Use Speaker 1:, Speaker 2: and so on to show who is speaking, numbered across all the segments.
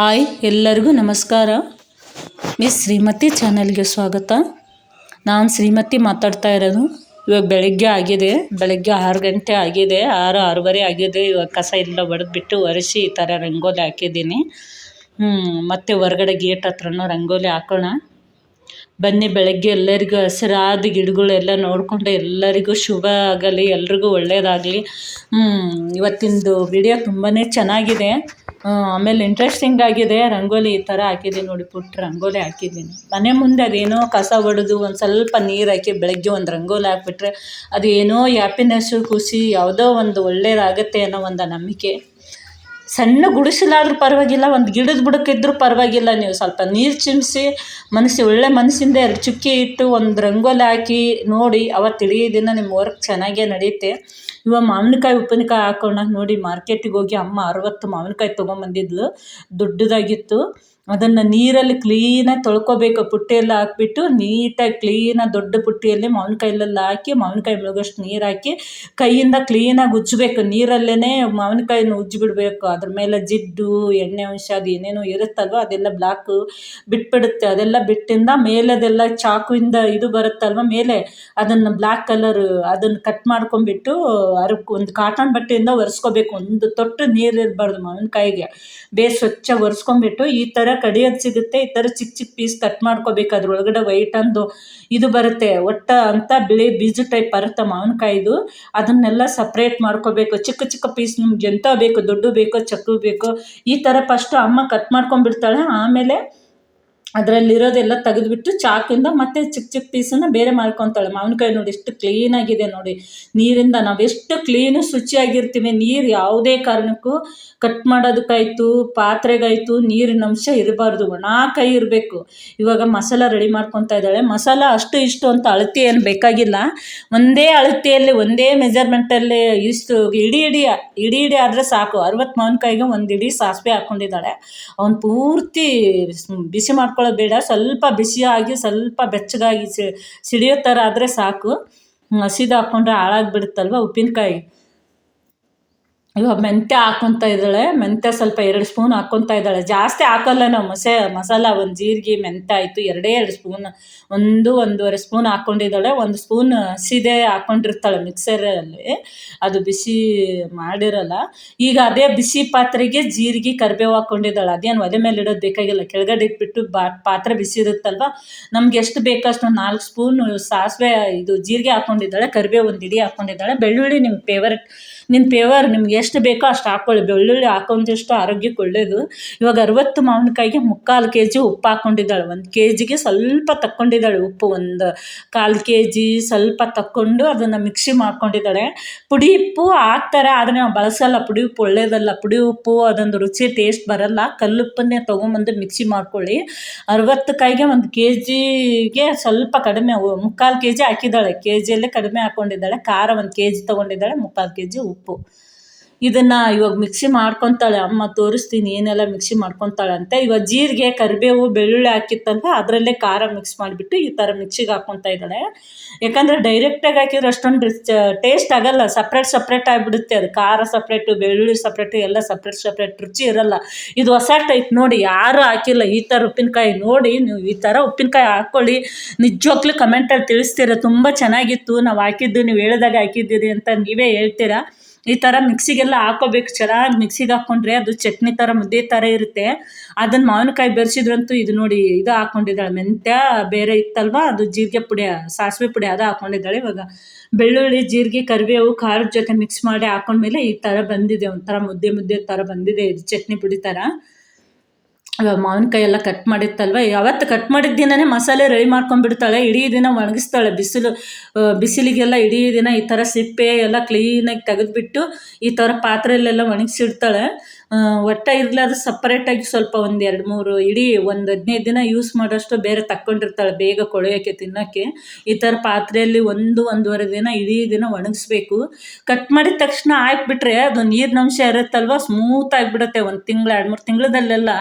Speaker 1: Hi, ಎಲ್ಲರಿಗೂ ನಮಸ್ಕಾರ. Miss Shrimati ಚಾನಲ್ಗೆ ಸ್ವಾಗತ. ನಾನು ಶ್ರೀಮತಿ ಮಾತಾಡ್ತಾ ಇರೋದು. ಇವಾಗ ಬೆಳಗ್ಗೆ ಆಗಿದೆ. ಬೆಳಗ್ಗೆ ಆರು ಗಂಟೆ ಆಗಿದೆ. ಆರು, ಆರೂವರೆ ಆಗಿದೆ. ಇವಾಗ ಕಸ ಎಲ್ಲ ಹೊಡೆದ್ಬಿಟ್ಟು ಒರೆಸಿ ಈ ಥರ ರಂಗೋಲಿ ಹಾಕಿದ್ದೀನಿ. ಮತ್ತು ಹೊರಗಡೆ ಗೇಟ್ ಹತ್ರನೂ ರಂಗೋಲಿ ಹಾಕೋಣ. ಬನ್ನಿ, ಬೆಳಗ್ಗೆ ಎಲ್ಲರಿಗೂ ಹಸಿರಾದ ಗಿಡಗಳೆಲ್ಲ ನೋಡಿಕೊಂಡು ಎಲ್ಲರಿಗೂ ಶುಭ ಆಗಲಿ, ಎಲ್ರಿಗೂ ಒಳ್ಳೆಯದಾಗಲಿ ಇವತ್ತಿಂದು ವಿಡಿಯೋ ತುಂಬಾ ಚೆನ್ನಾಗಿದೆ. ಆಮೇಲೆ ಇಂಟ್ರೆಸ್ಟಿಂಗ್ ಆಗಿದೆ, ರಂಗೋಲಿ ಈ ಥರ ಹಾಕಿದ್ದೀನಿ ನೋಡಿ ಪುಟ್ಟ ರಂಗೋಲಿ ಹಾಕಿದ್ದೀನಿ. ಮನೆ ಮುಂದೆ ಅದೇನೋ ಕಸ ಹೊಡೆದು ಒಂದು ಸ್ವಲ್ಪ ನೀರು ಹಾಕಿ ಬೆಳಗ್ಗೆ ಒಂದು ರಂಗೋಲಿ ಹಾಕ್ಬಿಟ್ರೆ ಅದೇನೋ ಹ್ಯಾಪಿನೆಸ್ಸು ಖುಷಿ, ಯಾವುದೋ ಒಂದು ಒಳ್ಳೇದಾಗತ್ತೆ ಅನ್ನೋ ಒಂದು ನಂಬಿಕೆ. ಸಣ್ಣ ಗುಡಿಸಲಾದ್ರೂ ಪರವಾಗಿಲ್ಲ, ಒಂದು ಗಿಡದ ಬುಡಕ್ಕಿದ್ರೂ ಪರವಾಗಿಲ್ಲ. ನೀವು ಸ್ವಲ್ಪ ನೀರು ಚಿಮ್ಮಿಸಿ ಮನಸ್ಸು, ಒಳ್ಳೆ ಮನಸ್ಸಿಂದ ಎರಡು ಚುಕ್ಕಿ ಇಟ್ಟು ಒಂದು ರಂಗೋಲಿ ಹಾಕಿ ನೋಡಿ ಅವತ್ತು ಇಡೀ ದಿನ ನಿಮ್ಮ ವರ್ಕ್ ಚೆನ್ನಾಗೇ ನಡೆಯುತ್ತೆ ಇವಾಗ ಮಾವಿನಕಾಯಿ, ಉಪ್ಪಿನಕಾಯಿ ಹಾಕೋಣ ನೋಡಿ ಮಾರ್ಕೆಟಿಗೆ ಹೋಗಿ ಅಮ್ಮ ಅರವತ್ತು ಮಾವಿನಕಾಯಿ ತೊಗೊಂಬಂದಿದ್ಲು. ದೊಡ್ಡದಾಗಿತ್ತು. ಅದನ್ನು ನೀರಲ್ಲಿ ಕ್ಲೀನಾಗಿ ತೊಳ್ಕೊಬೇಕು. ಪುಟ್ಟಿಯಲ್ಲಿ ಹಾಕ್ಬಿಟ್ಟು ನೀಟಾಗಿ ಕ್ಲೀನಾಗಿ ದೊಡ್ಡ ಪುಟ್ಟಿಯಲ್ಲಿ ಮಾವಿನಕಾಯಲ್ಲೆಲ್ಲ ಹಾಕಿ, ಮಾವಿನಕಾಯಿ ಮುಳುಗೋಷ್ಟು ನೀರು ಹಾಕಿ ಕೈಯಿಂದ ಕ್ಲೀನಾಗಿ ಉಜ್ಜಬೇಕು ನೀರಲ್ಲೇ ಮಾವಿನಕಾಯಿನ ಉಜ್ಜಿಬಿಡ್ಬೇಕು. ಅದ್ರ ಮೇಲೆ ಜಿಡ್ಡು, ಎಣ್ಣೆ ಅಂಶ ಅದು ಏನೇನೋ ಇರುತ್ತಲ್ವ ಅದೆಲ್ಲ ಬ್ಲಾಕು ಬಿಟ್ಬಿಡುತ್ತೆ. ಅದೆಲ್ಲ ಬಿಟ್ಟಿಂದ ಮೇಲೆದೆಲ್ಲ ಚಾಕುವಿಂದ ಇದು ಬರುತ್ತಲ್ವ ಮೇಲೆ ಅದನ್ನು ಬ್ಲ್ಯಾಕ್ ಕಲರ್ ಅದನ್ನು ಕಟ್ ಮಾಡ್ಕೊಂಡ್ಬಿಟ್ಟು ಅರಕ್ಕೆ ಒಂದು ಕಾಟನ್ ಬಟ್ಟೆಯಿಂದ ಒರೆಸ್ಕೋಬೇಕು. ಒಂದು ತೊಟ್ಟು ನೀರು ಇರಬಾರ್ದು ಮಾವಿನಕಾಯಿಗೆ. ಬೇಸ್ ಸ್ವಚ್ಛ ಒರೆಸ್ಕೊಂಡ್ಬಿಟ್ಟು ಈ ಥರ ಕಡಿಯೋದು ಸಿಗುತ್ತೆ, ಈ ಥರ ಚಿಕ್ಕ ಚಿಕ್ಕ ಪೀಸ್ ಕಟ್ ಮಾಡ್ಕೋಬೇಕು. ಅದ್ರೊಳಗಡೆ ವೈಟ್ ಅಂದು ಇದು ಬರುತ್ತೆ. ಒಟ್ಟ ಅಂತ ಬಿಳಿ ಬೀಜ ಟೈಪ್ ಬರುತ್ತೆ ಮಾವಿನಕಾಯಿದು. ಅದನ್ನೆಲ್ಲ ಸಪ್ರೇಟ್ ಮಾಡ್ಕೋಬೇಕು. ಚಿಕ್ಕ ಚಿಕ್ಕ ಪೀಸ್ ನಿಮ್ಗೆ ಎಂಥ ಬೇಕು ದೊಡ್ಡ ಬೇಕೋ ಚಕ್ಕು ಬೇಕೋ, ಈ ಥರ ಫಸ್ಟು ಅಮ್ಮ ಕಟ್ ಮಾಡ್ಕೊಂಡ್ಬಿಡ್ತಾಳೆ. ಆಮೇಲೆ ಅದರಲ್ಲಿರೋದೆಲ್ಲ ತೆಗೆದ್ಬಿಟ್ಟು ಚಾಕಿಂದ ಮತ್ತೆ ಚಿಕ್ಕ ಚಿಕ್ಕ ಪೀಸನ್ನು ಬೇರೆ ಮಾಡ್ಕೊತಾಳೆ. ಮಾವಿನಕಾಯಿ ನೋಡಿ ಎಷ್ಟು ಕ್ಲೀನಾಗಿದೆ ನೋಡಿ. ನೀರಿಂದ ನಾವು ಎಷ್ಟು ಕ್ಲೀನು ಶುಚಿಯಾಗಿರ್ತೀವಿ. ನೀರು ಯಾವುದೇ ಕಾರಣಕ್ಕೂ ಕಟ್ ಮಾಡೋದಕ್ಕಾಯ್ತು, ಪಾತ್ರೆಗಾಯ್ತು, ನೀರಿನ ಅಂಶ ಇರಬಾರ್ದು. ಒಣ ಕೈ ಇರಬೇಕು. ಇವಾಗ ಮಸಾಲ ರೆಡಿ ಮಾಡ್ಕೊತಾ ಇದ್ದಾಳೆ. ಮಸಾಲ ಅಷ್ಟು ಇಷ್ಟು ಅಂತ ಅಳತೆ ಏನು ಬೇಕಾಗಿಲ್ಲ. ಒಂದೇ ಅಳತಿಯಲ್ಲಿ, ಒಂದೇ ಮೆಜರ್ಮೆಂಟಲ್ಲಿ ಇಷ್ಟು ಇಡೀ ಇಡೀ ಇಡೀ ಇಡೀ ಆದರೆ ಸಾಕು. ಅರವತ್ತು ಮಾವಿನಕಾಯಿಗೆ ಒಂದು ಇಡೀ ಸಾಸಿವೆ ಹಾಕೊಂಡಿದ್ದಾಳೆ. ಅವ್ನು ಪೂರ್ತಿ ಬಿಸಿ ಮಾಡ್ಕೊಳ್ಳೋದು ಬೇಡ. ಸ್ವಲ್ಪ ಬಿಸಿಯಾಗಿ ಸ್ವಲ್ಪ ಬೆಚ್ಚಗಾಗಿ ಸಿಡಿಯೋ ಥರ ಆದರೆ ಸಾಕು. ಹಸಿದು ಹಾಕ್ಕೊಂಡ್ರೆ ಹಾಳಾಗ್ಬಿಡುತ್ತಲ್ವ ಉಪ್ಪಿನಕಾಯಿ? ಇವಾಗ ಮೆಂತ್ಯ ಹಾಕ್ಕೊತಾ ಇದ್ದಾಳೆ. ಮೆಂತ್ಯ ಸ್ವಲ್ಪ ಎರಡು ಸ್ಪೂನ್ ಹಾಕ್ಕೊತಾ ಇದ್ದಾಳೆ. ಜಾಸ್ತಿ ಹಾಕೋಲ್ಲ ನಾವು. ಮಸೆ, ಮಸಾಲ, ಒಂದು ಜೀರಿಗೆ, ಮೆಂತ್ಯ ಆಯಿತು. ಎರಡೇ ಎರಡು ಸ್ಪೂನ್, ಒಂದು, ಒಂದೂವರೆ ಸ್ಪೂನ್ ಹಾಕ್ಕೊಂಡಿದ್ದಾಳೆ ಒಂದು ಸ್ಪೂನ್ ಹಸಿದೆ ಹಾಕೊಂಡಿರ್ತಾಳೆ ಮಿಕ್ಸರಲ್ಲಿ. ಅದು ಬಿಸಿ ಮಾಡಿರಲ್ಲ. ಈಗ ಅದೇ ಬಿಸಿ ಪಾತ್ರೆಗೆ ಜೀರಿಗೆ, ಕರಿಬೇವು ಹಾಕ್ಕೊಂಡಿದ್ದಾಳೆ ಅದೇನು ಒಲೆ ಮೇಲೆ ಇಡೋದು ಬೇಕಾಗಿಲ್ಲ. ಕೆಳಗಡೆ ಇಟ್ಬಿಟ್ಟು ಬಾ, ಪಾತ್ರೆ ಬಿಸಿ ಇರುತ್ತಲ್ವ? ನಮ್ಗೆ ಎಷ್ಟು ಬೇಕಷ್ಟು ನಾಲ್ಕು ಸ್ಪೂನ್ ಸಾಸಿವೆ, ಇದು ಜೀರಿಗೆ ಹಾಕೊಂಡಿದ್ದಾಳೆ. ಕರಿಬೇವು ಒಂದು ಇಡೀ ಹಾಕೊಂಡಿದ್ದಾಳೆ. ಬೆಳ್ಳುಳ್ಳಿ ನಿಮ್ಮ ಫೇವರೆಟ್ ನಿಮ್ಮ ಫೇವರ್ ನಿಮ್ಗೆ ಎಷ್ಟು ಬೇಕೋ ಅಷ್ಟು ಹಾಕ್ಕೊಳ್ಳಿ ಬೆಳ್ಳುಳ್ಳಿ ಹಾಕೊಂಡಷ್ಟು ಆರೋಗ್ಯಕ್ಕೆ ಒಳ್ಳೆಯದು ಇವಾಗ ಅರವತ್ತು ಮಾವಿನಕಾಯಿಗೆ ಮುಕ್ಕಾಲು ಕೆ ಜಿ ಉಪ್ಪು ಹಾಕ್ಕೊಂಡಿದ್ದಾಳೆ ಒಂದು ಕೆ ಜಿಗೆ ಸ್ವಲ್ಪ ತಕ್ಕೊಂಡಿದ್ದಾಳೆ ಉಪ್ಪು. ಒಂದು ಕಾಲು ಕೆ ಜಿ ಸ್ವಲ್ಪ ತಕ್ಕೊಂಡು ಅದನ್ನು ಮಿಕ್ಸಿ ಮಾಡ್ಕೊಂಡಿದ್ದಾಳೆ. ಪುಡಿ ಉಪ್ಪು ಹಾಕ್ತಾರೆ, ಆದರೆ ನಾವು ಬಳಸಲ್ಲ. ಪುಡಿ ಉಪ್ಪು ಒಳ್ಳೇದಲ್ಲ. ಪುಡಿ ಉಪ್ಪು ಅದೊಂದು ರುಚಿ ಟೇಸ್ಟ್ ಬರಲ್ಲ. ಕಲ್ಲುಪ್ಪನ್ನೇ ತೊಗೊಂಬಂದು ಮಿಕ್ಸಿ ಮಾಡ್ಕೊಳ್ಳಿ. ಅರವತ್ತು ಕಾಯಿಗೆ ಒಂದು ಕೆ ಜಿಗೆ ಸ್ವಲ್ಪ ಕಡಿಮೆ ಮುಕ್ಕಾಲು ಕೆ ಜಿ ಹಾಕಿದ್ದಾಳೆ. ಕೆ ಜಿಯಲ್ಲೇ ಕಡಿಮೆ ಹಾಕ್ಕೊಂಡಿದ್ದಾಳೆ ಖಾರ ಒಂದು ಕೆ ಜಿ ತೊಗೊಂಡಿದ್ದಾಳೆ. ಮುಕ್ಕಾಲು ಕೆ ಜಿ ಉಪ್ಪು. ಇದನ್ನು ಇವಾಗ ಮಿಕ್ಸಿ ಮಾಡ್ಕೊತಾಳೆ, ಅಮ್ಮ ತೋರಿಸ್ತೀನಿ, ಏನೆಲ್ಲ ಮಿಕ್ಸಿ ಮಾಡ್ಕೊತಾಳೆ ಅಂತ. ಇವಾಗ ಜೀರಿಗೆ, ಕರಿಬೇವು, ಬೆಳ್ಳುಳ್ಳಿ ಹಾಕಿತ್ತಲ್ವ, ಅದರಲ್ಲೇ ಖಾರ ಮಿಕ್ಸ್ ಮಾಡಿಬಿಟ್ಟು ಈ ಥರ ಮಿಕ್ಸಿಗೆ ಹಾಕ್ಕೊತಾ ಇದ್ದಾಳೆ. ಯಾಕಂದರೆ ಡೈರೆಕ್ಟಾಗಿ ಹಾಕಿದ್ರೆ ಅಷ್ಟೊಂದು ಟೇಸ್ಟ್ ಆಗೋಲ್ಲ. ಸಪ್ರೇಟ್ ಸಪ್ರೇಟ್ ಆಗಿಬಿಡುತ್ತೆ ಅದು. ಖಾರ ಸಪ್ರೇಟು ಬೆಳ್ಳುಳ್ಳಿ ಸಪ್ರೇಟು ಎಲ್ಲ ಸಪ್ರೇಟ್ ಸಪ್ರೇಟ್ ರುಚಿ ಇರೋಲ್ಲ. ಇದು ಹೊಸ ಟೈಪ್ ನೋಡಿ, ಯಾರೂ ಹಾಕಿಲ್ಲ. ಈ ಥರ ಉಪ್ಪಿನಕಾಯಿ ನೋಡಿ, ನೀವು ಈ ಥರ ಉಪ್ಪಿನಕಾಯಿ ಹಾಕ್ಕೊಳ್ಳಿ ನಿಜವಾಗ್ಲೂ ಕಮೆಂಟಲ್ಲಿ ತಿಳಿಸ್ತೀರ? ತುಂಬ ಚೆನ್ನಾಗಿತ್ತು. ನಾವು ಹಾಕಿದ್ದು, ನೀವು ಹೇಳಿದಾಗ ಹಾಕಿದ್ದೀರಿ ಅಂತ ನೀವೇ ಹೇಳ್ತೀರಾ? ಈ ತರ ಮಿಕ್ಸಿಗೆಲ್ಲ ಹಾಕೋಬೇಕು. ಚೆನ್ನಾಗಿ ಮಿಕ್ಸಿಗೆ ಹಾಕೊಂಡ್ರೆ ಅದು ಚಟ್ನಿ ತರ ಮುದ್ದೆ ತರ ಇರುತ್ತೆ. ಅದನ್ನ ಮಾವಿನಕಾಯಿ ಬೆರೆಸಿದ್ರಂತೂ ಇದು ನೋಡಿ ಇದು ಹಾಕ್ಕೊಂಡಿದ್ದಾಳೆ ಮೆಂತ್ಯ ಬೇರೆ ಇತ್ತಲ್ವಾ? ಅದು ಜೀರಿಗೆ ಪುಡಿ, ಸಾಸಿವೆ ಪುಡಿ ಅದು ಹಾಕೊಂಡಿದ್ದಾಳೆ ಇವಾಗ. ಬೆಳ್ಳುಳ್ಳಿ, ಜೀರಿಗೆ, ಕರಿಬೇವು, ಖಾರದ ಜೊತೆ ಮಿಕ್ಸ್ ಮಾಡಿ ಹಾಕೊಂಡ್ಮೇಲೆ ಈ ತರ ಬಂದಿದೆ. ಒಂಥರ ಮುದ್ದೆ ಮುದ್ದೆ ತರ ಬಂದಿದೆ. ಇದು ಚಟ್ನಿ ಪುಡಿ ಥರ ಮಾವಿನಕಾಯಿ ಎಲ್ಲ ಕಟ್ ಮಾಡಿತ್ತಲ್ವ? ಯಾವತ್ತು ಕಟ್ ಮಾಡಿದ ದಿನನೇ ಮಸಾಲೆ ರೆಡಿ ಮಾಡ್ಕೊಂಡ್ಬಿಡ್ತಾಳೆ. ಇಡೀ ದಿನ ಒಣಗಿಸ್ತಾಳೆ. ಬಿಸಿಲು ಬಿಸಿಲಿಗೆಲ್ಲ ಇಡೀ ದಿನ ಈ ಥರ ಸಿಪ್ಪೆ ಎಲ್ಲ ಕ್ಲೀನಾಗಿ ತೆಗೆದುಬಿಟ್ಟು ಈ ಥರ ಪಾತ್ರೆಯಲ್ಲೆಲ್ಲ ಒಣಗಿಸಿಡ್ತಾಳೆ. ಒಟ್ಟು ಸಪರೇಟ್ ಸಪ್ರೇಟಾಗಿ ಸ್ವಲ್ಪ ಒಂದು ಎರಡು ಮೂರು, ಇಡೀ ಒಂದು ಹದಿನೈದು ದಿನ ಯೂಸ್ ಮಾಡೋಷ್ಟು ಬೇರೆ ತಕ್ಕೊಂಡಿರ್ತಾಳೆ ಬೇಗ ಕೊಳೆಯೋಕ್ಕೆ, ತಿನ್ನೋಕ್ಕೆ. ಈ ಥರ ಪಾತ್ರೆಯಲ್ಲಿ ಒಂದು, ಒಂದೂವರೆ ದಿನ ಇಡೀ ದಿನ ಒಣಗಿಸ್ಬೇಕು. ಕಟ್ ಮಾಡಿದ ತಕ್ಷಣ ಹಾಕ್ಬಿಟ್ರೆ ಅದು ನೀರಿನಂಶ ಇರುತ್ತಲ್ವಾ ಸ್ಮೂತ್ ಆಗಿಬಿಡುತ್ತೆ. ಒಂದು ತಿಂಗಳು, ಎರಡು ಮೂರು ತಿಂಗಳದಲ್ಲೆಲ್ಲ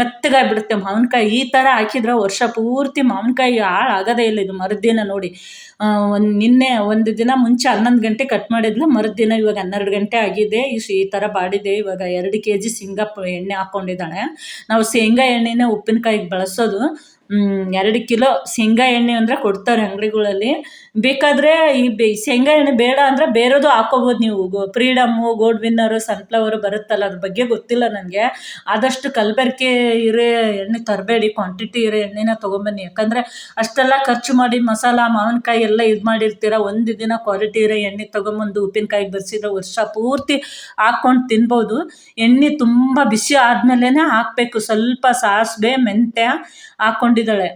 Speaker 1: ಮೆತ್ತಗಾಗ್ಬಿಡುತ್ತೆ. ಮಾವಿನಕಾಯಿ ಈ ಥರ ಹಾಕಿದ್ರೆ ವರ್ಷ ಪೂರ್ತಿ ಮಾವಿನಕಾಯಿ ಹಾಳಾಗೋದೇ ಇಲ್ಲ ಇದು ಮರುದಿನ ನೋಡಿ. ಒಂದು ನಿನ್ನೆ ಒಂದು ದಿನ ಮುಂಚೆ ಹನ್ನೊಂದು ಗಂಟೆ ಕಟ್ ಮಾಡಿದ್ಲು, ಮರುದಿನ ಇವಾಗ ಹನ್ನೆರಡು ಗಂಟೆ ಆಗಿದೆ. ಈ ಥರ ಬಾಡಿದೆ. ಇವಾಗ ಎರಡು ಕೆ ಜಿ ಶೇಂಗಾ ಪ ಎಣ್ಣೆ ಹಾಕ್ಕೊಂಡಿದ್ದಾಳೆ ನಾವು ಶೇಂಗಾ ಎಣ್ಣೆನ ಉಪ್ಪಿನಕಾಯಿಗೆ ಬಳಸೋದು ಎರಡು ಕಿಲೋ ಶೇಂಗಾ ಎಣ್ಣೆ ಅಂದರೆ ಕೊಡ್ತಾರೆ ಅಂಗಡಿಗಳಲ್ಲಿ. ಬೇಕಾದರೆ ಈ ಬೆ, ಶೇಂಗಾ ಎಣ್ಣೆ ಬೇಡ ಅಂದರೆ ಬೇರೆದು ಹಾಕೋಬೋದು ನೀವು. Go Freedom Gold Winner Sunflower ಬರುತ್ತಲ್ಲ ಅದ್ರ ಬಗ್ಗೆ ಗೊತ್ತಿಲ್ಲ ನನಗೆ ಆದಷ್ಟು ಕಲಬೆರಕೆ ಇರೋ ಎಣ್ಣೆ ತರಬೇಡಿ ಕ್ವಾಂಟಿಟಿ ಇರೋ ಎಣ್ಣೆನ ತೊಗೊಂಬನ್ನಿ. ಯಾಕಂದರೆ ಅಷ್ಟೆಲ್ಲ ಖರ್ಚು ಮಾಡಿ ಮಸಾಲ, ಮಾವಿನಕಾಯಿ ಎಲ್ಲ ಇದು ಮಾಡಿರ್ತೀರ. ಒಂದು ದಿನ ಕ್ವಾಲಿಟಿ ಇರೋ ಎಣ್ಣೆ ತೊಗೊಂಬಂದು ಉಪ್ಪಿನಕಾಯಿ ಬರ್ಸಿದ್ರೆ ವರ್ಷ ಪೂರ್ತಿ ಹಾಕ್ಕೊಂಡು ತಿನ್ಬೋದು. ಎಣ್ಣೆ ತುಂಬ ಬಿಸಿ ಆದಮೇಲೆ ಹಾಕಬೇಕು. ಸ್ವಲ್ಪ ಸಾಸಿವೆ, ಮೆಂತ್ಯ ಹಾಕ್ಕೊಂಡಿದ್ದಾಳೆ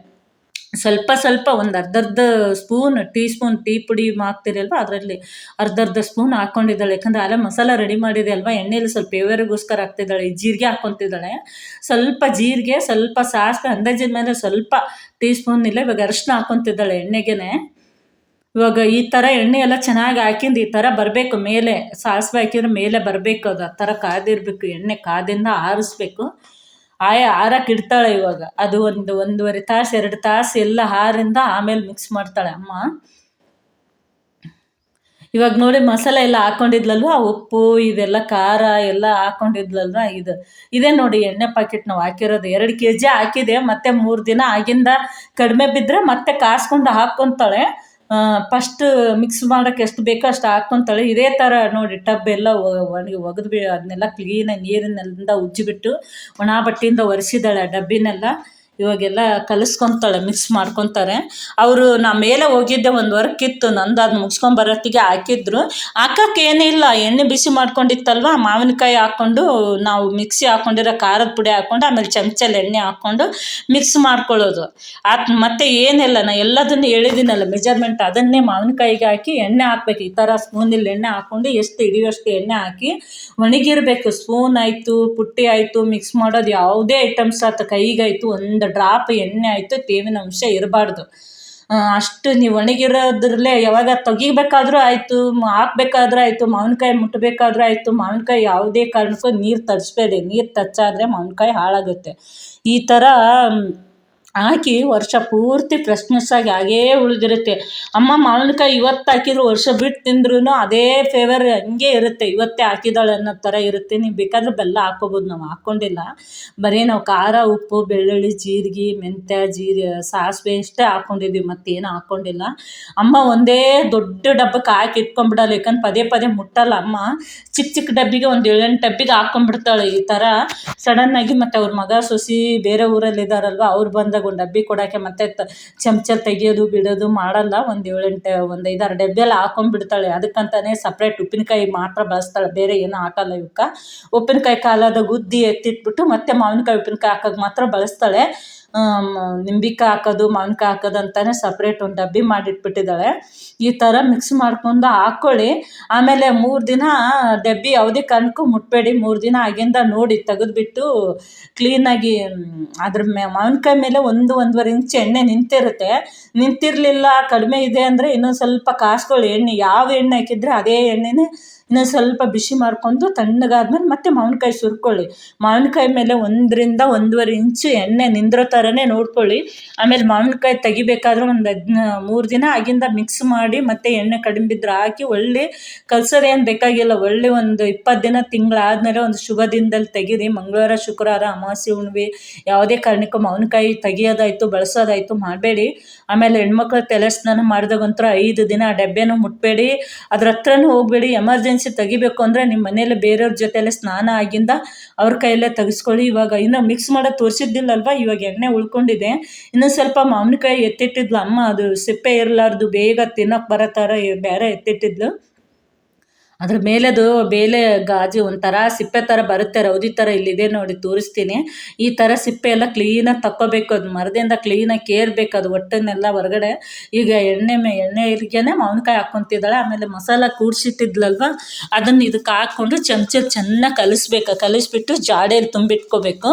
Speaker 1: ಸ್ವಲ್ಪ ಸ್ವಲ್ಪ ಒಂದು ಅರ್ಧರ್ಧ ಅರ್ಧ ಸ್ಪೂನ್ ಟೀ ಸ್ಪೂನ್ ಟೀ ಪುಡಿ ಹಾಕ್ತಿರಲ್ವ ಅದರಲ್ಲಿ ಅರ್ಧ ಅರ್ಧ ಸ್ಪೂನ್ ಹಾಕ್ಕೊಂಡಿದ್ದಾಳೆ ಯಾಕಂದರೆ ಅಲ್ಲೇ ಮಸಾಲ ರೆಡಿ ಮಾಡಿದೆ ಅಲ್ವಾ ಎಣ್ಣೆಯಲ್ಲಿ ಸ್ವಲ್ಪ ಫೇವರಿಗೋಸ್ಕರ ಹಾಕ್ತಿದ್ದಾಳೆ, ಜೀರಿಗೆ ಹಾಕ್ಕೊತಿದ್ದಾಳೆ. ಸ್ವಲ್ಪ ಜೀರಿಗೆ, ಸ್ವಲ್ಪ ಸಾಸಿವೆ, ಅಂದಾಜಿನ ಮೇಲೆ ಸ್ವಲ್ಪ ಟೀ ಸ್ಪೂನ್ ಇಲ್ಲ, ಇವಾಗ ಅರಿಶಿನ ಹಾಕ್ಕೊತಿದ್ದಾಳೆ ಎಣ್ಣೆಗೆನೆ. ಇವಾಗ ಈ ಥರ ಎಣ್ಣೆ ಎಲ್ಲ ಚೆನ್ನಾಗಿ ಹಾಕಿಂದು ಈ ಥರ ಬರಬೇಕು ಮೇಲೆ, ಸಾಸಿವೆ ಹಾಕಿದ್ರೆ ಮೇಲೆ ಬರಬೇಕು, ಅದು ಆ ಥರ ಕಾದಿರಬೇಕು ಎಣ್ಣೆ ಕಾದಿಂದ ಆರಿಸ್ಬೇಕು. ಆಯ ಆರಕ್ಕೆ ಇಡ್ತಾಳೆ ಇವಾಗ. ಅದು ಒಂದು ಒಂದೂವರೆ ತಾಸು, ಎರಡು ತಾಸು ಎಲ್ಲ ಹಾರಿಂದ ಆಮೇಲೆ ಮಿಕ್ಸ್ ಮಾಡ್ತಾಳೆ ಅಮ್ಮ. ಇವಾಗ ನೋಡಿ ಮಸಾಲೆ ಎಲ್ಲ ಹಾಕೊಂಡಿದ್ಲಲ್ವ? ಉಪ್ಪು, ಇದೆಲ್ಲ ಖಾರ ಎಲ್ಲ ಹಾಕೊಂಡಿದ್ಲಲ್ವ ಇದು? ಇದೇ ನೋಡಿ ಎಣ್ಣೆ ಪಾಕೆಟ್ ನಾವು ಹಾಕಿರೋದು. ಎರಡು ಕೆ ಜಿ ಹಾಕಿದೆ, ಮತ್ತೆ ಮೂರು ದಿನ ಆಗಿಂದ ಕಡಿಮೆ ಬಿದ್ದರೆ ಮತ್ತೆ ಕಾಸ್ಕೊಂಡು ಹಾಕ್ಕೊತಾಳೆ. ಫಸ್ಟ್ ಮಿಕ್ಸ್ ಮಾಡೋಕೆ ಎಷ್ಟು ಬೇಕೋ ಅಷ್ಟು ಹಾಕ್ಕೊತಾಳೆ ಇದೇ ಥರ ನೋಡಿ, ಟಬ್ ಎಲ್ಲ ಒಣಗಿ ಒಗೆದು ಬಿ ಅದನ್ನೆಲ್ಲ ಕ್ಲೀನಾಗಿ ನೀರಿನಿಂದ ಉಜ್ಜಿಬಿಟ್ಟು ಒಣ ಬಟ್ಟೆಯಿಂದ ಒರೆಸಿದಾಳೆ ಆ ಡಬ್ಬಿನೆಲ್ಲ. ಇವಾಗೆಲ್ಲ ಕಲಿಸ್ಕೊತಾಳೆ ಮಿಕ್ಸ್ ಮಾಡ್ಕೊತಾರೆ. ಅವರು ನಾ ಮೇಲೆ ಹೋಗಿದ್ದೆ ಒಂದು ವರ್ಕ್ ಇತ್ತು, ನಂದು ಅದು ಮುಗಿಸ್ಕೊಂಬರೋತ್ತಿಗೆ ಹಾಕಿದ್ರು. ಹಾಕಕ್ಕೆ ಏನಿಲ್ಲ ಎಣ್ಣೆ ಬಿಸಿ ಮಾಡ್ಕೊಂಡಿತ್ತಲ್ವ, ಮಾವಿನಕಾಯಿ ಹಾಕ್ಕೊಂಡು ನಾವು ಮಿಕ್ಸಿ ಹಾಕ್ಕೊಂಡಿರೋ ಖಾರದ ಪುಡಿ ಹಾಕ್ಕೊಂಡು, ಆಮೇಲೆ ಚಮಚಲ್ಲಿ ಎಣ್ಣೆ ಹಾಕ್ಕೊಂಡು ಮಿಕ್ಸ್ ಮಾಡ್ಕೊಳ್ಳೋದು. ಅದು ಮತ್ತೆ ಏನಿಲ್ಲ, ನಾ ಎಲ್ಲದನ್ನು ಹೇಳಿದ್ದೀನಲ್ಲ ಮೆಜರ್ಮೆಂಟ್ ಅದನ್ನೇ ಮಾವಿನಕಾಯಿಗೆ ಹಾಕಿ ಎಣ್ಣೆ ಹಾಕ್ಬೇಕು. ಈ ಥರ ಸ್ಪೂನಲ್ಲಿ ಎಣ್ಣೆ ಹಾಕ್ಕೊಂಡು ಎಷ್ಟು ಹಿಡಿಯೋಷ್ಟು ಎಣ್ಣೆ ಹಾಕಿ ಒಣಗಿರಬೇಕು. ಸ್ಪೂನ್ ಆಯಿತು, ಪುಟ್ಟಿ ಆಯಿತು ಮಿಕ್ಸ್ ಮಾಡೋದು ಯಾವುದೇ ಐಟಮ್ಸ್ ಆಯ್ತು ಕೈಗಾಯಿತು ಒಂದು ಡ್ರಾಪ್ ಎಣ್ಣೆ ಆಯಿತು, ತೇವಿನ ಅಂಶ ಇರಬಾರ್ದು. ಅಷ್ಟು ನೀವು ಒಣಗಿರೋದ್ರಲ್ಲೇ ಯಾವಾಗ ತೆಗಿಬೇಕಾದ್ರೂ ಆಯಿತು, ಹಾಕ್ಬೇಕಾದ್ರೂ ಆಯಿತು, ಮಾವಿನಕಾಯಿ ಮುಟ್ಟಬೇಕಾದ್ರೂ ಆಯಿತು, ಮಾವಿನಕಾಯಿ ಯಾವುದೇ ಕಾರಣಕ್ಕೂ ನೀರು ತರಿಸ್ಬೇಡಿ. ನೀರು ತಚ್ಚಾದರೆ ಮಾವಿನಕಾಯಿ ಹಾಳಾಗುತ್ತೆ. ಈ ಥರ ಹಾಕಿ ವರ್ಷ ಪೂರ್ತಿ ಫ್ರೆಶ್ನೆಸ್ ಆಗಿ ಹಾಗೇ ಉಳಿದಿರುತ್ತೆ. ಅಮ್ಮ ಮಾವಿನಕಾಯಿ ಇವತ್ತು ಹಾಕಿದ್ರು, ವರ್ಷ ಬಿಟ್ಟು ತಿಂದ್ರೂ ಅದೇ ಫೇವರ್ ಹಂಗೆ ಇರುತ್ತೆ. ಇವತ್ತೇ ಹಾಕಿದ್ದಾಳೆ ಅನ್ನೋ ಥರ ಇರುತ್ತೆ. ನೀವು ಬೇಕಾದ್ರೆ ಬೆಲ್ಲ ಹಾಕ್ಕೋಬೋದು. ನಾವು ಹಾಕ್ಕೊಂಡಿಲ್ಲ. ಬರೀ ನಾವು ಖಾರ, ಉಪ್ಪು, ಬೆಳ್ಳುಳ್ಳಿ, ಜೀರಿಗೆ, ಮೆಂತ್ಯ ಜೀರಿ ಸಾಸಿವೆ ಇಷ್ಟೇ ಹಾಕ್ಕೊಂಡಿದ್ವಿ ಮತ್ತೇನು ಹಾಕ್ಕೊಂಡಿಲ್ಲ. ಅಮ್ಮ ಒಂದೇ ದೊಡ್ಡ ಡಬ್ಬಕ್ಕೆ ಹಾಕಿ ಇಟ್ಕೊಂಡ್ಬಿಡಲ್ಲ. ಯಾಕಂದ್ರೆ ಪದೇ ಪದೇ ಮುಟ್ಟಲ್ಲ ಅಮ್ಮ. ಚಿಕ್ಕ ಚಿಕ್ಕ ಡಬ್ಬಿಗೆ ಒಂದು ಏಳೆಂಟು ಡಬ್ಬಿಗೆ ಹಾಕ್ಕೊಂಡ್ಬಿಡ್ತಾಳೆ ಈ ಥರ. ಸಡನ್ನಾಗಿ ಮತ್ತು ಅವ್ರ ಮಗ ಸೊಸಿ ಬೇರೆ ಊರಲ್ಲಿ ಇದ್ದಾರಲ್ವ ಅವ್ರು ಬಂದಾಗ ಒಂದು ಡಬ್ಬಿ ಕೊಡೋಕ್ಕೆ ಮತ್ತೆ ಚಮಚ ತೆಗಿಯೋದು, ಬಿಡೋದು ಮಾಡಲ್ಲ. ಒಂದು ಏಳೆಂಟು, ಒಂದು ಐದಾರು ಡಬ್ಬಿಯಲ್ಲಿ ಹಾಕೊಂಡ್ಬಿಡ್ತಾಳೆ. ಅದಕ್ಕಂತಾನೆ ಸಪ್ರೇಟ್ ಉಪ್ಪಿನಕಾಯಿ ಮಾತ್ರ ಬಳಸ್ತಾಳೆ. ಬೇರೆ ಏನೂ ಹಾಕಲ್ಲ ಇವಕ್ಕೆ. ಉಪ್ಪಿನಕಾಯಿ ಕಾಲದ ಗುದ್ದಿ ಎತ್ತಿಟ್ಬಿಟ್ಟು ಮತ್ತೆ ಮಾವಿನಕಾಯಿ ಉಪ್ಪಿನಕಾಯಿ ಹಾಕೋಕೆ ಮಾತ್ರ ಬಳಸ್ತಾಳೆ. ನಿಂಬಿಕಾಯಿ ಹಾಕೋದು, ಮಾವಿನಕಾಯಿ ಹಾಕೋದು ಅಂತಾನೆ ಸಪ್ರೇಟ್ ಒಂದು ಡಬ್ಬಿ ಮಾಡಿಟ್ಬಿಟ್ಟಿದ್ದಾಳೆ. ಈ ಥರ ಮಿಕ್ಸ್ ಮಾಡ್ಕೊಂಡು ಹಾಕ್ಕೊಳ್ಳಿ ಆಮೇಲೆ ಮೂರು ದಿನ ಡಬ್ಬಿ ಯಾವುದೇ ಕಾರಣಕ್ಕೂ ಮುಟ್ಟಬೇಡಿ ಮೂರು ದಿನ ಆಗಿಂದ ನೋಡಿ ತೆಗೆದ್ಬಿಟ್ಟು ಕ್ಲೀನಾಗಿ ಅದ್ರ ಮೇ, ಮಾವಿನಕಾಯಿ ಮೇಲೆ ಒಂದು, ಒಂದೂವರೆ ಇಂಚ್ ಎಣ್ಣೆ ನಿಂತಿರುತ್ತೆ. ನಿಂತಿರಲಿಲ್ಲ, ಕಡಿಮೆ ಇದೆ ಅಂದರೆ ಇನ್ನೊಂದು ಸ್ವಲ್ಪ ಕಾಸ್ಕೊಳ್ಳಿ ಎಣ್ಣೆ, ಯಾವ ಎಣ್ಣೆ ಹಾಕಿದ್ರೆ ಅದೇ ಎಣ್ಣೆನೇ ಇನ್ನೊಂದು ಸ್ವಲ್ಪ ಬಿಸಿ ಮಾಡ್ಕೊಂಡು ತಣ್ಣಗಾದ್ಮೇಲೆ ಮತ್ತೆ ಮಾವಿನಕಾಯಿ ಸುರ್ಕೊಳ್ಳಿ. ಮಾವಿನಕಾಯಿ ಮೇಲೆ ಒಂದರಿಂದ ಒಂದೂವರೆ ಇಂಚು ಎಣ್ಣೆ ನಿಂದಿರೋ ಥರನೇ ನೋಡ್ಕೊಳ್ಳಿ. ಆಮೇಲೆ ಮಾವಿನಕಾಯಿ ತೆಗಿಬೇಕಾದ್ರೆ ಒಂದು ಹದಿನ, ಮೂರು ದಿನ ಆಗಿಂದ ಮಿಕ್ಸ್ ಮಾಡಿ ಮತ್ತೆ ಎಣ್ಣೆ ಕಡಿಮೆ ಬಿದ್ದರೆ ಹಾಕಿ ಒಳ್ಳೆ ಕಲ್ಸೋದೇನು ಬೇಕಾಗಿಲ್ಲ. ಒಳ್ಳೆ ಒಂದು ಇಪ್ಪತ್ತು ದಿನ ತಿಂಗಳಾದ್ಮೇಲೆ ಒಂದು ಶುಭ ದಿನದಲ್ಲಿ ತೆಗೀರಿ. ಮಂಗಳವಾರ, ಶುಕ್ರವಾರ, ಅಮಾವಾಸ್ಯೆ, ಹುಣ್ಣಿಮೆ ಯಾವುದೇ ಕಾರಣಕ್ಕೂ ಮಾವಿನಕಾಯಿ ತೆಗಿಯೋದಾಯಿತು, ಬಳಸೋದಾಯಿತು ಮಾಡಬೇಡಿ. ಆಮೇಲೆ ಹೆಣ್ಮಕ್ಳ ತಲೆ ಸ್ನಾನ ಮಾಡಿದಾಗಂತೂ ಐದು ದಿನ ಆ ಡಬ್ಬೆನೂ ಮುಟ್ಟಬೇಡಿ ಅದ್ರ ಹತ್ರನೂ ಹೋಗಬೇಡಿ. ಎಮರ್ಜೆನ್ಸಿ ತೆಗಿಬೇಕು ಅಂದರೆ ನಿಮ್ಮ ಮನೇಲಿ ಬೇರೆಯವ್ರ ಜೊತೆಲೆ ಸ್ನಾನ ಆಗಿಂದ ಅವ್ರ ಕೈಯಲ್ಲೇ ತೆಗೆಸ್ಕೊಳ್ಳಿ. ಇವಾಗ ಇನ್ನೂ ಮಿಕ್ಸ್ ಮಾಡೋದು ತೋರಿಸಿದ್ದಿಲ್ಲಲ್ವ? ಇವಾಗ ಎಣ್ಣೆ ಉಳ್ಕೊಂಡಿದೆ. ಇನ್ನೊಂದು ಸ್ವಲ್ಪ ಮಾವಿನಕಾಯಿ ಎತ್ತಿಟ್ಟಿದ್ಲು ಅಮ್ಮ. ಅದು ಸಿಪ್ಪೆ ಇರಲಾರ್ದು ಬೇಗ ತಿನ್ನೋಕೆ ಬರೋ ಥರ ಬೇರೆ ಎತ್ತಿಟ್ಟಿದ್ಲು. ಅದ್ರ ಮೇಲೆದು ಬೇಲೆ ಗಾಜು ಒಂಥರ ಸಿಪ್ಪೆ ಥರ ಬರುತ್ತೆ, ರೌದಿ ಥರ ಇಲ್ಲಿದೆ ನೋಡಿ ತೋರಿಸ್ತೀನಿ. ಈ ಥರ ಸಿಪ್ಪೆ ಎಲ್ಲ ಕ್ಲೀನಾಗಿ ತಕ್ಕೋಬೇಕು, ಅದು ಮರದಿಂದ ಕ್ಲೀನಾಗಿ ಕೇರ್ಬೇಕು, ಅದು ಒಟ್ಟನ್ನೆಲ್ಲ ಹೊರಗಡೆ. ಈಗ ಎಣ್ಣೆ ಮೇ ಎಣ್ಣೆ ಇರಿಗೆನೆ ಮಾವಿನಕಾಯಿ ಹಾಕ್ಕೊತಿದ್ದಾಳೆ, ಆಮೇಲೆ ಮಸಾಲ ಕೂಡಿಸಿಟ್ಟಿದ್ಲಲ್ವ, ಅದನ್ನು ಇದಕ್ಕೆ ಹಾಕ್ಕೊಂಡು ಚಮಚ ಚೆನ್ನಾಗಿ ಕಲಿಸ್ಬೇಕು. ಕಲಿಸ್ಬಿಟ್ಟು ಜಾಡೇಲಿ ತುಂಬಿಟ್ಕೋಬೇಕು.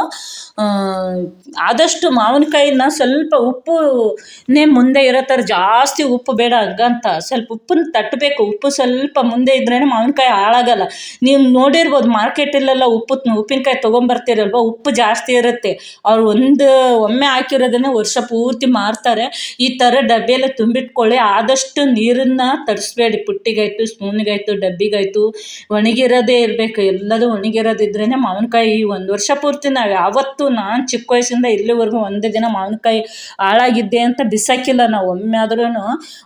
Speaker 1: ಆದಷ್ಟು ಮಾವಿನಕಾಯಿನ ಸ್ವಲ್ಪ ಉಪ್ಪುನೇ ಮುಂದೆ ಇರೋ ಥರ ಜಾಸ್ತಿ ಉಪ್ಪು ಬೇಡ ಹಂಗಂತ. ಸ್ವಲ್ಪ ಉಪ್ಪನ್ನ ತಟ್ಟಬೇಕು, ಉಪ್ಪು ಸ್ವಲ್ಪ ಮುಂದೆ ಇದ್ರೇ ಮಾವಿನಕಾಯಿ ಹಾಳಾಗಲ್ಲ. ನೀವು ನೋಡಿರ್ಬೋದು ಮಾರ್ಕೆಟಲ್ಲೆಲ್ಲ ಉಪ್ಪು ಉಪ್ಪಿನಕಾಯಿ ತೊಗೊಂಬರ್ತೀರಲ್ವ? ಉಪ್ಪು ಜಾಸ್ತಿ ಇರುತ್ತೆ. ಅವ್ರು ಒಂದು ಒಮ್ಮೆ ಹಾಕಿರೋದನ್ನೇ ವರ್ಷ ಪೂರ್ತಿ ಮಾರ್ತಾರೆ. ಈ ಥರ ಡಬ್ಬಿಯೆಲ್ಲ ತುಂಬಿಟ್ಕೊಳ್ಳಿ. ಆದಷ್ಟು ನೀರನ್ನು ತರಿಸ್ಬೇಡಿ. ಪುಟ್ಟಿಗಾಯ್ತು, ಸ್ಪೂನಿಗಾಯ್ತು, ಡಬ್ಬಿಗಾಯ್ತು. ಒಣಗಿರೋದೇ ಇರಬೇಕು. ಎಲ್ಲದೂ ಒಣಗಿರೋದಿದ್ರೇ ಮಾವಿನಕಾಯಿ ಒಂದು ವರ್ಷ ಪೂರ್ತಿ ನಾವು ಯಾವತ್ತೂ ನಾನು ಚಿಕ್ಕ ವಯಸ್ಸಿಂದ ಇಲ್ಲಿವರೆಗೂ ಒಂದೇ ದಿನ ಮಾವಿನಕಾಯಿ ಹಾಳಾಗಿದ್ದೆ ಅಂತ ಬಿಸಾಕಿಲ್ಲ ನಾವು. ಒಮ್ಮೆ ಆದ್ರೂ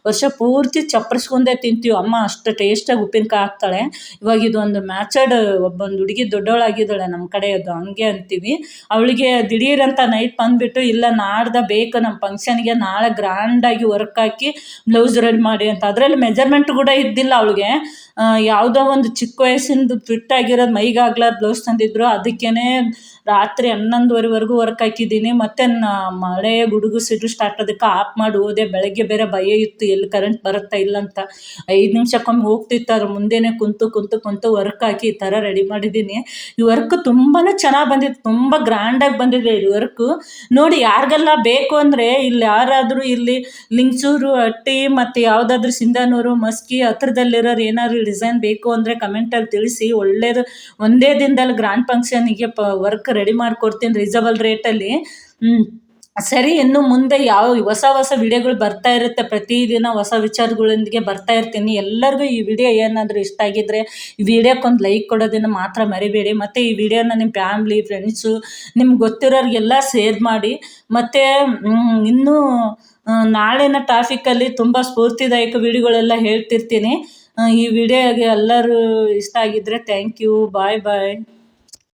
Speaker 1: ವರ್ಷ ಪೂರ್ತಿ ಚಪ್ಪರಿಸ್ಕೊಂಡೇ ತಿಂತೀವಿ. ಅಮ್ಮ ಅಷ್ಟು ಟೇಸ್ಟಾಗಿ ಉಪ್ಪಿನಕಾಯಿ ಹಾಕ್ತಾಳೆ ಇವಾಗ ಇದೊಂದು ಮ್ಯಾಚರ್ಡ್ ಒಬ್ಬೊಂದು ಹುಡುಗಿ ದೊಡ್ಡವಳಾಗಿದ್ದಾಳೆ ನಮ್ಮ ಕಡೆ, ಅದು ಹಂಗೆ ಅಂತೀವಿ. ಅವಳಿಗೆ ದಿಢೀರಂತ ನೈಟ್ ಬಂದ್ಬಿಟ್ಟು, ಇಲ್ಲ ನಾಡ್ದ ಬೇಕು ನಮ್ಮ ಫಂಕ್ಷನ್ಗೆ ನಾಳೆ ಗ್ರ್ಯಾಂಡಾಗಿ ವರ್ಕ್ ಹಾಕಿ ಬ್ಲೌಸ್ ರೆಡಿ ಮಾಡಿ ಅಂತ. ಅದರಲ್ಲಿ ಮೆಜರ್ಮೆಂಟ್ ಕೂಡ ಇದ್ದಿಲ್ಲ ಅವಳಿಗೆ. ಯಾವುದೋ ಒಂದು ಚಿಕ್ಕ ವಯಸ್ಸಿಂದ ಫಿಟ್ ಆಗಿರೋದು ಮೈಗೆ ಆಗ್ಲಾರ್ದು ಬ್ಲೌಸ್ ತಂದಿದ್ರು. ಅದಕ್ಕೇನೆ ರಾತ್ರಿ ಹನ್ನೊಂದುವರೆವರೆಗೂ ವರ್ಕ್ ಹಾಕಿದ್ದೀನಿ. ಮತ್ತೆ ಮಳೆ ಗುಡುಗು ಸಿಡು ಸ್ಟಾರ್ಟ್ ಅದಕ್ಕೆ ಆಫ್ ಮಾಡಿ ಹೋದೆ. ಬೆಳಗ್ಗೆ ಬೇರೆ ಭಯ ಇತ್ತು. ಎಲ್ಲಿ ಕರೆಂಟ್ ಬರುತ್ತಾ ಇಲ್ಲ ಅಂತ. ಐದು ನಿಮಿಷಕ್ಕೊಮ್ಮೆ ಹೋಗ್ತಿತ್ತು. ಅದ್ರ ಮುಂದೆನೇ ಕುಂತು ಕುಂತು ಕುಂತು ವರ್ಕ್ ಹಾಕಿ ಈ ಥರ ರೆಡಿ ಮಾಡಿದ್ದೀನಿ. ಈ ವರ್ಕ್ ತುಂಬಾ ಚೆನ್ನಾಗಿ ಬಂದಿತ್ತು, ತುಂಬ ಗ್ರ್ಯಾಂಡಾಗಿ ಬಂದಿದೆ ಈ ವರ್ಕು ನೋಡಿ ಯಾರಿಗೆಲ್ಲ ಬೇಕು ಅಂದರೆ ಇಲ್ಲಿ ಯಾರಾದರೂ ಇಲ್ಲಿ ಲಿಂಗಸೂರು, ಹಟ್ಟಿ ಮತ್ತು ಯಾವುದಾದ್ರೂ ಸಿಂಧನೂರು, ಮಸ್ಕಿ ಹತ್ರದಲ್ಲಿರೋರು ಏನಾದ್ರು ಡಿಸೈನ್ ಬೇಕು ಅಂದರೆ ಕಮೆಂಟಲ್ಲಿ ತಿಳಿಸಿ. ಒಳ್ಳೇದು, ಒಂದೇ ದಿನದಲ್ಲಿ ಗ್ರ್ಯಾಂಡ್ ಫಂಕ್ಷನಿಗೆ ಪ ವರ್ಕ್ ರೆಡಿ ಮಾಡಿಕೊಡ್ತೀನಿ ರೀಸಬಲ್ ರೇಟಲ್ಲಿ ಸರಿ, ಇನ್ನು ಮುಂದೆ ಯಾವ ಹೊಸ ಹೊಸ ವಿಡಿಯೋಗಳು ಬರ್ತಾ ಇರುತ್ತೆ, ಪ್ರತಿದಿನ ಹೊಸ ವಿಚಾರಗಳೊಂದಿಗೆ ಬರ್ತಾ ಇರ್ತೀನಿ. ಎಲ್ಲರಿಗೂ ಈ ವಿಡಿಯೋ ಏನಾದರೂ ಇಷ್ಟ ಆಗಿದ್ದರೆ ಈ ವಿಡಿಯೋಕ್ಕೊಂದು ಲೈಕ್ ಕೊಡೋದನ್ನು ಮಾತ್ರ ಮರಿಬೇಡಿ. ಮತ್ತು ಈ ವಿಡಿಯೋನ ನಿಮ್ಮ ಫ್ಯಾಮ್ಲಿ, ಫ್ರೆಂಡ್ಸು ನಿಮ್ಗೆ ಗೊತ್ತಿರೋರಿಗೆಲ್ಲ ಶೇರ್ ಮಾಡಿ. ಮತ್ತು ಇನ್ನೂ ನಾಳಿನ ಟ್ರಾಫಿಕ್ಕಲ್ಲಿ ತುಂಬ ಸ್ಫೂರ್ತಿದಾಯಕ ವಿಡಿಯೋಗಳೆಲ್ಲ ಹೇಳ್ತಿರ್ತೀನಿ. ಈ ವಿಡಿಯೋಗೆ ಎಲ್ಲರೂ ಇಷ್ಟ ಆಗಿದ್ದರೆ ಥ್ಯಾಂಕ್ ಯು ಬಾಯ್ ಬಾಯ್